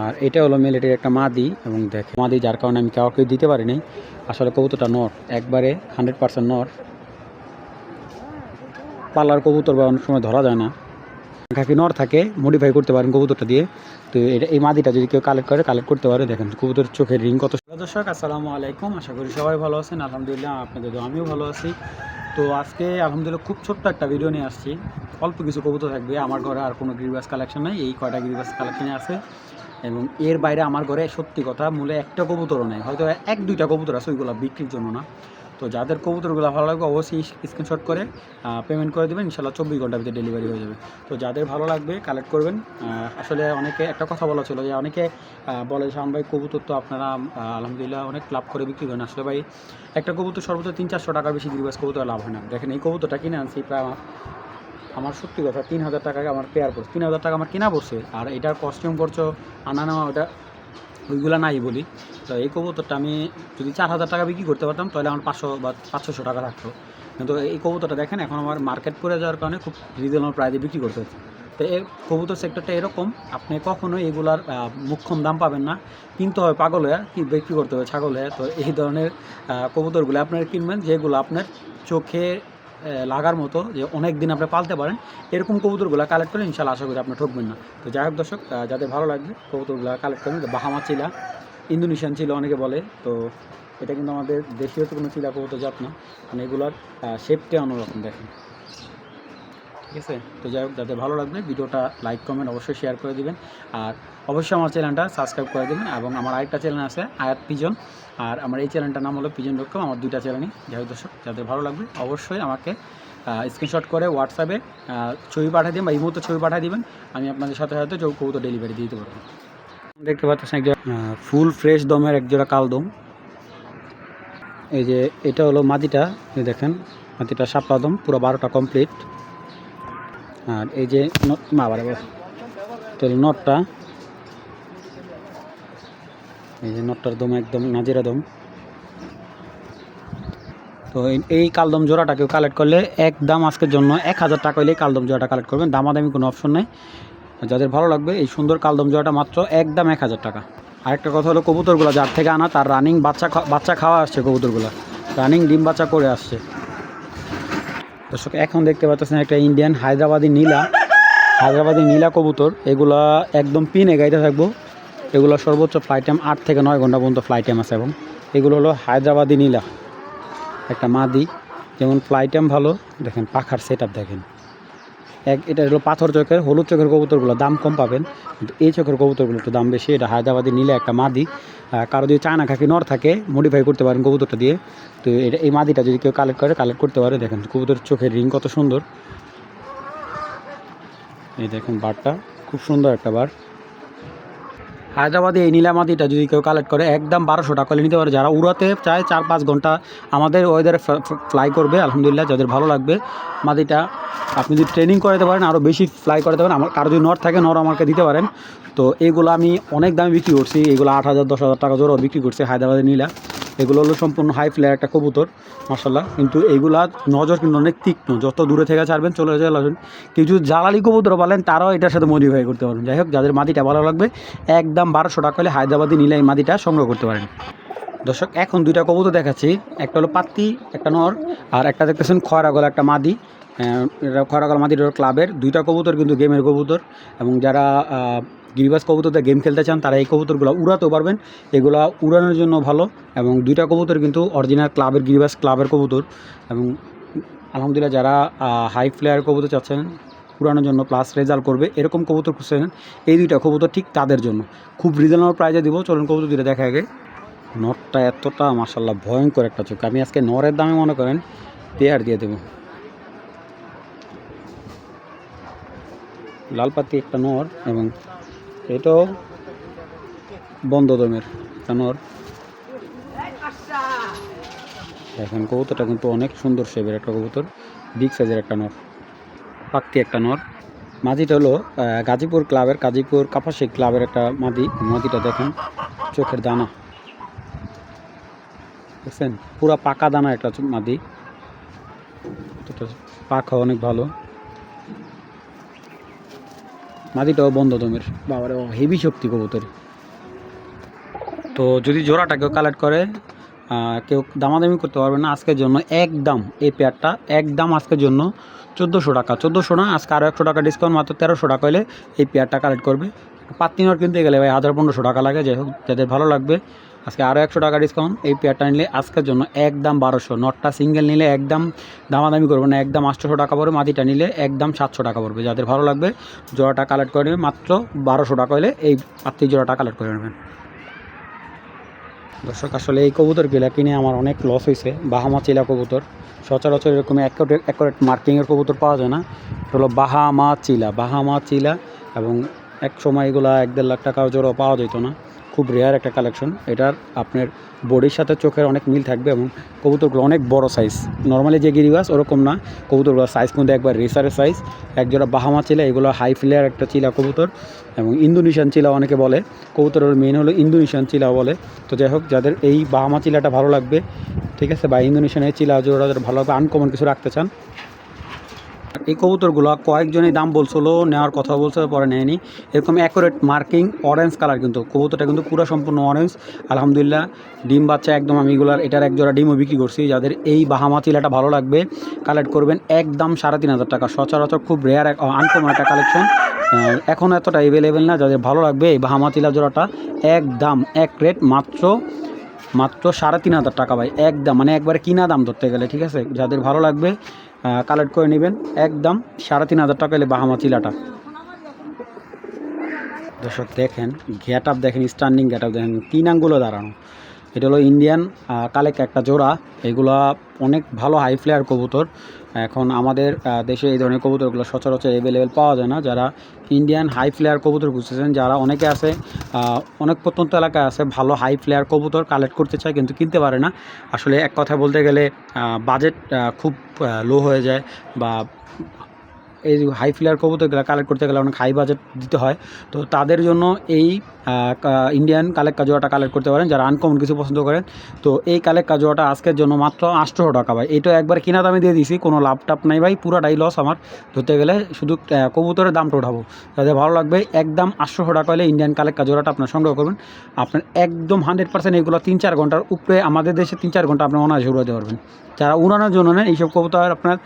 আর এটা হলো মিলিটারি একটা মাদি এবং দেখে মাদি যার কারণে আমি কাউকে দিতে পারিনি। আসলে কবুতরটা নর, একবারে হান্ড্রেড পার্সেন্ট নর। পাল্লার কবুতর বা অনেক সময় ধরা যায় না। কাকি নর থাকে মডিফাই করতে পারেন কবুতরটা দিয়ে। তো এটা এই মাদিটা যদি কেউ কালেক্ট করে কালেক্ট করতে পারে। দেখেন কবুতর চোখের রিং কত দর্শক, আসসালামু আলাইকুম। আশা করি সবাই ভালো আছেন। আলহামদুলিল্লাহ, আপনাদের আমিও ভালো আছি। তো আজকে আলহামদুলিল্লাহ খুব ছোট্ট একটা ভিডিও নিয়ে আসছি। অল্প কিছু কবুতর থাকবে। আমার ঘরে আর কোনো গিরিবাস কালেকশন নেই। এই কয়টা গিরিবাস কালেকশনে আছে? এবং এর বাইরে আমার ঘরে সত্যি কথা মূলে একটা কবুতরও নেই। হয়তো এক, দুইটা কবুতর আছে, ওইগুলো বিক্রির জন্য না। তো যাদের কবুতরগুলো ভালো লাগবে, অবশ্যই স্ক্রিনশট করে পেমেন্ট করে দেবেন ইনশাল্লাহ চব্বিশ ঘণ্টার ভিতরে ডেলিভারি হয়ে যাবে। তো যাদের ভালো লাগবে কালেক্ট করবেন। আসলে অনেকে একটা কথা বলা ছিল যে, অনেকে বলে শাম ভাই, কবুতর তো আপনারা আলহামদুলিল্লাহ অনেক লাভ করে বিক্রি করেন। আসলে ভাই, একটা কবুতর সর্বোচ্চ তিন, চারশো টাকার বেশি গিরিবাস কবুতর লাভ হয় না। দেখেন এই কবুতরটা কিনে আনছি প্রায় আমার সত্যি কথা, তিন হাজার টাকা আমার পেয়ার পড়ছে। তিন হাজার টাকা আমার কেনা পড়ছে। আর এটার কস্টিউম খরচ আনা নেওয়া ওটা ওইগুলো নাই বলি। তো এই কবুতরটা আমি যদি চার হাজার টাকা বিক্রি করতে পারতাম, তাহলে আমার পাঁচশো বা পাঁচশোশো টাকা থাকতো কিন্তু এই কবুতরটা দেখেন, এখন আমার মার্কেট পড়ে যাওয়ার কারণে খুব রিজনেবল প্রাইজে বিক্রি করতে হচ্ছে। তো এই কবুতর সেক্টরটা এরকম, আপনি কখনো এগুলার মুখ্যম দাম পাবেন না। কিনতে হবে পাগল হয়ে, কি বিক্রি করতে হবে ছাগল হয়ে। তো এই ধরনের কবুতরগুলো আপনারা কিনবেন, যেগুলো আপনার চোখে লাগার মতো যে অনেক দিন আপনি পালতে পারেন, এরকম কবুতরগুলো কালেক্ট করে ইনশাল্লাহ আশা করি আপনি ঠকবেন না। তো যাই হোক দর্শক যাদের ভালো লাগবে কবুতরগুলো কালেক্ট করেন বাহামা চিলা, ইন্দোনেশিয়ান চিলা অনেকে বলে, তো এটা কিন্তু আমাদের দেশীয় তো কোনো চিলা কবুতর জাত না। মানে এগুলোর শেপটা অন্যরকম দেখেন। ঠিক আছে? তো যাই হোক, যাদের ভালো লাগবে, ভিডিওটা লাইক কমেন্ট অবশ্যই শেয়ার করে দিবেন। আর অবশ্যই আমার চ্যানেলটা সাবস্ক্রাইব করে দেবেন এবং আমার আরেকটা চ্যানেল আছে, আয়াত পিজন। আর আমার এই চ্যানেলটার নাম হলো পিজন ডট আমার দুইটা চ্যানেলই। যাই হোক দর্শক, যাদের ভালো লাগবে অবশ্যই আমাকে স্ক্রিনশট করে হোয়াটসঅ্যাপে ছবি পাঠিয়ে দিন বা এই ছবি পাঠিয়ে দিবেন, আমি আপনাদের সাথে সাথে কবুতর ডেলিভারি দিতে পারব। দেখতে পাচ্ছেন একজোড়া ফুল ফ্রেশ দমের একজোড়া কালদম এই যে, এটা হলো মাদিটা দেখেন মাদিটা সাপলা দম, পুরো বারোটা কমপ্লিট আর এই যে নট মা বারে বাবা তো নটটা এই যে নটটার দম একদম নাজিরা দম। তো এই- কালদম জোড়াটা কেউ কালেক্ট করলে এক দাম আজকের জন্য এক হাজার টাকা হলে কালদম জোড়াটা কালেক্ট করবেন। দামাদামি কোনো অপশন নেই। যাদের ভালো লাগবে, এই সুন্দর কালদম জোড়াটা মাত্র একদম এক হাজার টাকা। আরেকটা কথা হলো কবুতরগুলো, যার থেকে আনা তার রানিং বাচ্চা বাচ্চা খাওয়া আসছে কবুতরগুলো। রানিং ডিম বাচ্চা করে আসছে। দর্শক, এখন দেখতে পাচ্ছেন একটা ইন্ডিয়ান হায়দ্রাবাদি নীলা হায়দ্রাবাদি নীলা কবুতর। এগুলা একদম পিনে গাইতে থাকব। এগুলো সর্বোচ্চ ফ্লাইট টাইম আট থেকে নয় ঘণ্টা পর্যন্ত ফ্লাইট টাইম আছে এবং এগুলো হলো হায়দ্রাবাদি নীলা। একটা মাদি, যেমন ফ্লাইট টাইম ভালো। দেখেন পাখার সেট দেখেন। এক, এটা হলো পাথর চোখের, হলুদ চোখের কবুতরগুলো, দাম কম পাবেন। কিন্তু এই চোখের কবুতরগুলো একটু দাম বেশি, এটা হায়দ্রাবাদি নীলে একটা মাদি। কারও যদি চায়না খাকি নর থাকে মডিফাই করতে পারেন কবুতরটা দিয়ে। তো এটা, এই মাদিটা যদি কেউ কালেক্ট করে কালেক্ট করতে পারে। দেখেন কবুতর চোখের রিং কত সুন্দর। এই দেখেন বারটা, খুব সুন্দর একটা বার। হায়দ্রাবাদে এই নীলামাদিটা যদি কেউ কালেক্ট করে, একদম বারোশো টাকা নিতে পারে। যারা উড়াতে চায় চার পাঁচ ঘণ্টা আমাদের ওয়েদারে ফ্লাই করবে, আলহামদুলিল্লাহ, যাদের ভালো লাগবে। মাদিটা আপনি যদি ট্রেনিং করাতে পারেন আরও বেশি ফ্লাই করাতে পারেন, আমার, কারও যদি নর থাকে, নর আমাকে দিতে পারেন। তো এইগুলো আমি অনেক দামে বিক্রি করছি, এগুলো আট হাজার, দশ হাজার টাকা জোরও বিক্রি করছি হায়দ্রাবাদে নীলা। এগুলো হলো সম্পূর্ণ হাই ফ্লেয়ার একটা কবুতর মার্শাল্লাহ কিন্তু এইগুলা নজর কিন্তু অনেক তীক্ষ্ণ। যত দূরে থেকে ছাড়বেন চলে যাবেন যদি জ্বালালি কবুতর বলেন তারাও এটার সাথে মডিফাই করতে পারেন যাই হোক যাদের মাদিটা ভালো লাগবে একদম বারোশো টাকা হলে হায়দ্রাবাদি নিলে এই মাদিটা সংগ্রহ করতে পারেন। দর্শক এখন দুইটা কবুতর দেখাচ্ছি। একটা হলো পাত্তি একটা নর আর একটা দেখতেছেন খয়রা গলা একটা মাদি। আহ, এটা খয়রা গলা মাদির হলো ক্লাবের দুইটা কবুতর কিন্তু গেমের কবুতর। এবং যারা গিরিবাস কবুতরতে গেম খেলতে চান, তারা এই কবুতরগুলো উড়াতেও পারবেন। এগুলো উড়ানোর জন্য ভালো এবং দুইটা কবুতর কিন্তু অরিজিনাল ক্লাবের গিরিবাস ক্লাবের কবুতর এবং আলহামদুলিল্লাহ যারা হাই ফ্লেয়ার কবুতর চাচ্ছেন, উড়ানোর জন্য প্লাস রেজাল্ট করবে, এরকম কবুতর খুঁজছেন এই দুইটা কবুতর ঠিক তাদের জন্য। খুব রিজনেবল প্রাইজে দিব, চলুন কবুতর দুইটা দেখা আগে। নরটা এতটা মাসাল্লাহ ভয়ঙ্কর একটা চোখ। আমি আজকে নরের দামে মনে করেন পেয়ার দিয়ে দেবো। লালপাতি একটা নর এবং এটাও বন্ধ দমের একটা নর এখন কবুতরটা কিন্তু অনেক সুন্দর শেপের একটা কবুতর বিগ সাইজের একটা নর পাক্তি একটা নর। মাদিটা হলো গাজীপুর ক্লাবের, গাজীপুর কাপাসি ক্লাবের একটা মাদি। মাদিটা দেখেন, চোখের দানা। দেখছেন? পুরা পাকা দানা একটা মাদি। পাখা অনেক ভালো। মাদিটাও বন্ধ দমের। বাবারে হেভি শক্তি কবুতর। তো যদি জোড়াটা কেউ কালেক্ট করে কেউ দামাদামি করতে পারবে না আজকের জন্য, একদম এই পেয়ারটা একদম আজকের জন্য চোদ্দোশো টাকা। চোদ্দোশো না, আজকে আরও একশো টাকা ডিসকাউন্ট মাত্র তেরোশো টাকা হলে এই পেয়ারটা কালেক্ট করবে। পাত্তিনর কিনতে গেলে ভাই হাজার পনেরোশো টাকা লাগে, যাই হোক, যাদের ভালো লাগবে আজকে আরও একশো টাকা ডিসকাউন্ট এই পেয়ারটা নিলে আজকের জন্য একদম বারোশো। নটটা সিঙ্গেল নিলে একদম দামাদামি করবে না, একদম আটশোশো টাকা পড়বে। মাটিটা নিলে একদম সাতশো টাকা পড়বে। যাদের ভালো লাগবে, জোড়াটা কালেক্ট করে নেবে। মাত্র বারোশো টাকা হলে এই পাত্তি জোড়াটা কালেক্ট করে নেবেন। দর্শক, আসলে এই কবুতরগুলো কিনে আমার অনেক লস হয়েছে বাহামা চিলা কবুতর। সচরাচর এরকম অ্যাকোরেট অ্যাকোরেট মার্কিংয়ের কবুতর পাওয়া যায় না। হলো বাহামা চিলা। বাহামা চিলা এবং এক সময় এগুলো এক দেড় লাখ টাকা জোড়া পাওয়া যেত না। খুব রেয়ার একটা কালেকশন এটার আপনার বডির সাথে চোখের অনেক মিল থাকবে এবং কবুতরগুলো অনেক বড় সাইজ নর্মালি যে গিরিবাস ওরকম না। কবুতরগুলো সাইজ মধ্যে একবার রেসারের সাইজ এক জোড়া বাহামা চিলা, এগুলো হাই ফ্লেয়ার একটা চিলা কবুতর এবং ইন্দোনেশিয়ান চিলা অনেকে বলে। কবুতরের মেন হলো ইন্দোনেশিয়ান চিলা বলে। তো যাই হোক, যাদের এই বাহামা চিলাটা ভালো লাগবে, ঠিক আছে, বা ইন্দোনেশিয়ান এই চিলা জোড়া যাদের ভালো লাগবে আনকমন কিছু রাখতে চান এই কবুতরগুলো কয়েকজনই দাম বলছিল, নেওয়ার কথা বলছে, পরে নেয়নি। এরকম অ্যাকুরেট মার্কিং অরেঞ্জ কালার কিন্তু। কবুতরটা কিন্তু পুরো সম্পূর্ণ অরেঞ্জ আলহামদুলিল্লাহ, ডিম বাচ্চা একদম আমি এগুলার, এটার এক জোড়া ডিমও বিক্রি করছি। যাদের এই বাহামা চিলাটা ভালো লাগবে কালেক্ট করবেন একদম সাড়ে তিন হাজার টাকা। সচরাচর খুব রেয়ার আনকমন একটা কালেকশন এখন এতটা অ্যাভেলেবেল না। যাদের ভালো লাগবে এই বাহামা চিলা জোড়াটা, একদম এক রেট মাত্র মাত্র সাড়ে তিন হাজার টাকা ভাই, একদম মানে একবারে কিনা দাম ধরতে গেলে, ঠিক আছে? যাদের ভালো লাগবে কালেক্ট করে নেবেন। একদম সাড়ে তিন হাজার টাকা এলে বাহামা চিলাটা। দর্শক, দেখেন গ্যাট আপ দেখেন স্ট্যান্ডিং গ্যাট আপ দেখেন, তিন আঙ্গুলো দাঁড়ানো। এটা হলো ইন্ডিয়ান কালেক একটা জোড়া। এগুলা অনেক ভালো হাই ফ্লেয়ার কবুতর। এখন আমাদের দেশে এই ধরনের কবুতরগুলো সচরাচর অ্যাভেলেবেল পাওয়া যায় না। যারা ইন্ডিয়ান হাই ফ্লেয়ার কবুতর খুঁজতেছেন, যারা অনেকে আছে অনেক প্রত্যন্ত এলাকায় আছে, ভালো হাই ফ্লেয়ার কবুতর কালেক্ট করতে চায় কিন্তু কিনতে পারে না। আসলে এক কথা বলতে গেলে বাজেট খুব লো হয়ে যায় বা এই হাই ফ্লেয়ার কবুতরগুলো কালেক্ট করতে গেলে অনেক হাই বাজেট দিতে হয়। তো তাদের জন্য এই ইন্ডিয়ান কালেক্ট কাজুয়াটা কালেক্ট করতে পারেন, যারা আনকমন কিছু পছন্দ করেন। তো এই কালেক্ট কাজুয়াটা আজকের জন্য মাত্র আটশো টাকা ভাই। এটা একবার কিনা দামে দিয়ে দিয়েছি কোনো লাভ টাপ নাই ভাই, পুরাটাই লস আমার। ধরতে গেলে শুধু কবুতরের দামটা উঠাবো। যাদের ভালো লাগবে, একদম আটশো টাকা হলে ইন্ডিয়ান কালেক্ট কাজুয়াটা আপনার সংগ্রহ করবেন। আপনার একদম হান্ড্রেড পার্সেন্ট এগুলো তিন চার ঘণ্টার উপরে আমাদের দেশে তিন চার ঘণ্টা আপনি অনায়াসে উড়াতে পারবেন। যারা উড়ানোর জন্য নেন, এইসব কবুতর আপনার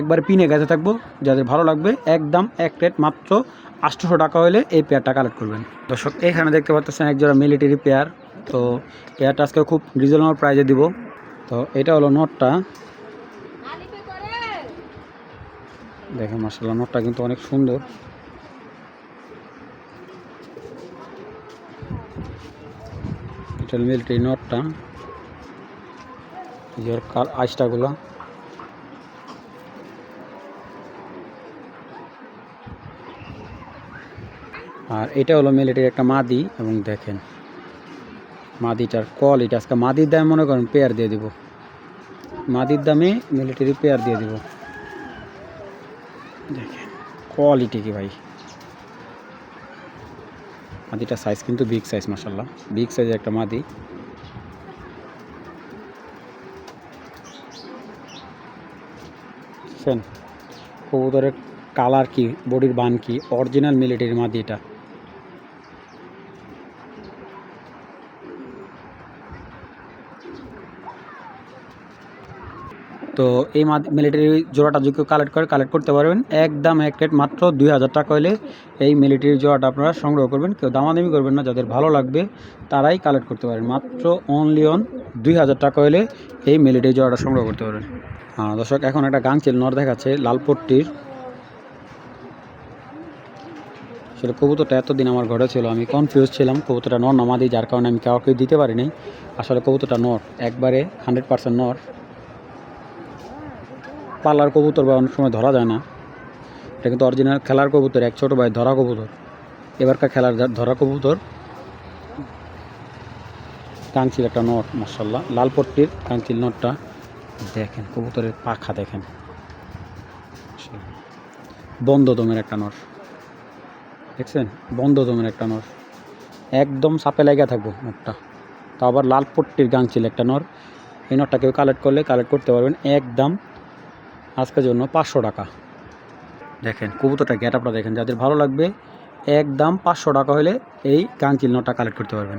একবার পিনে গেছে থাকব। যাদের ভালো লাগবে, একদম এক প্লেট মাত্র আটশোশো টাকা হলে এই পেয়ারটা কালেক্ট করবেন। দর্শক, এখানে দেখতে পাচ্ছেন একজোড়া মিলিটারি পেয়ার তো পেয়ারটা আজকে খুব রিজনেবল প্রাইজে দিব। তো এটা হলো নোটটা দেখেন মাসাল্লাহ নোটটা কিন্তু অনেক সুন্দর। এটা মিলিটারি নোটটা আইসটাগুলো আর এটা হলো মিলিটারি একটা মাদি এবং দেখেন, মাদিটার কোয়ালিটি আজকে মাদির দাম মনে করেন পেয়ার দিয়ে দিব। মাদির দামে মিলিটারি পেয়ার দিয়ে দিব। দেখেন কোয়ালিটি কি ভাই? মাদিটার সাইজ কিন্তু বিগ সাইজ মাসাল্লাহ বিগ সাইজের একটা মাদি। বুঝছেন কবুতরের কালার কি, বডির বান কি অরিজিনাল মিলিটারি মাদি এটা। তো এই মিলিটারি জোড়াটা যদি কালেক্ট করে কালেক্ট করতে পারবেন। একদম এক রেট মাত্র দুই হাজার টাকা হলে এই মিলিটারি জোড়াটা আপনারা সংগ্রহ করবেন। কেউ দামাদামি করবেন না, যাদের ভালো লাগবে তারাই কালেক্ট করতে পারেন। মাত্র অনলি অন দুই হাজার টাকা হলে এই মিলিটারি জোড়াটা সংগ্রহ করতে পারবেন। হ্যাঁ দর্শক, এখন একটা গাংচিল নর দেখাচ্ছে লালপট্টির আসলে কবুতরটা এতদিন আমার ঘরে ছিল, আমি কনফিউজ ছিলাম। কবুতরটা নর নামাদি যার কারণে আমি কাউকে দিতে পারিনি। আসলে কবুতরটা নর, একবারে হান্ড্রেড পার্সেন্ট নর। পালার কবুতর বা অনেক সময় ধরা যায় না। এটা কিন্তু অরিজিনাল খেলার কবুতর, এক ছোটো ভাই ধরা কবুতর। এবারকার খেলার ধরা কবুতর কাঞ্চিল একটা নট মার্শাল্লাহ লালপট্টির কাঞ্চিল নটটা দেখেন, কবুতরের পাখা দেখেন। বন্ধ দমের একটা নট। দেখছেন? বন্ধ দমের একটা নর একদম সাপে লাগা থাকব নটটা। তো আবার লাল পট্টির একটা নর এই নটটা কেউ কালেক্ট করলে কালেক্ট করতে পারবেন। একদম আজকের জন্য পাঁচশো টাকা। দেখেন, কবুতরটা গেট আপটা দেখেন, যাদের ভালো লাগবে, একদম পাঁচশো টাকা হলে এই কাঞ্চিল নটা কালেক্ট করতে পারবেন।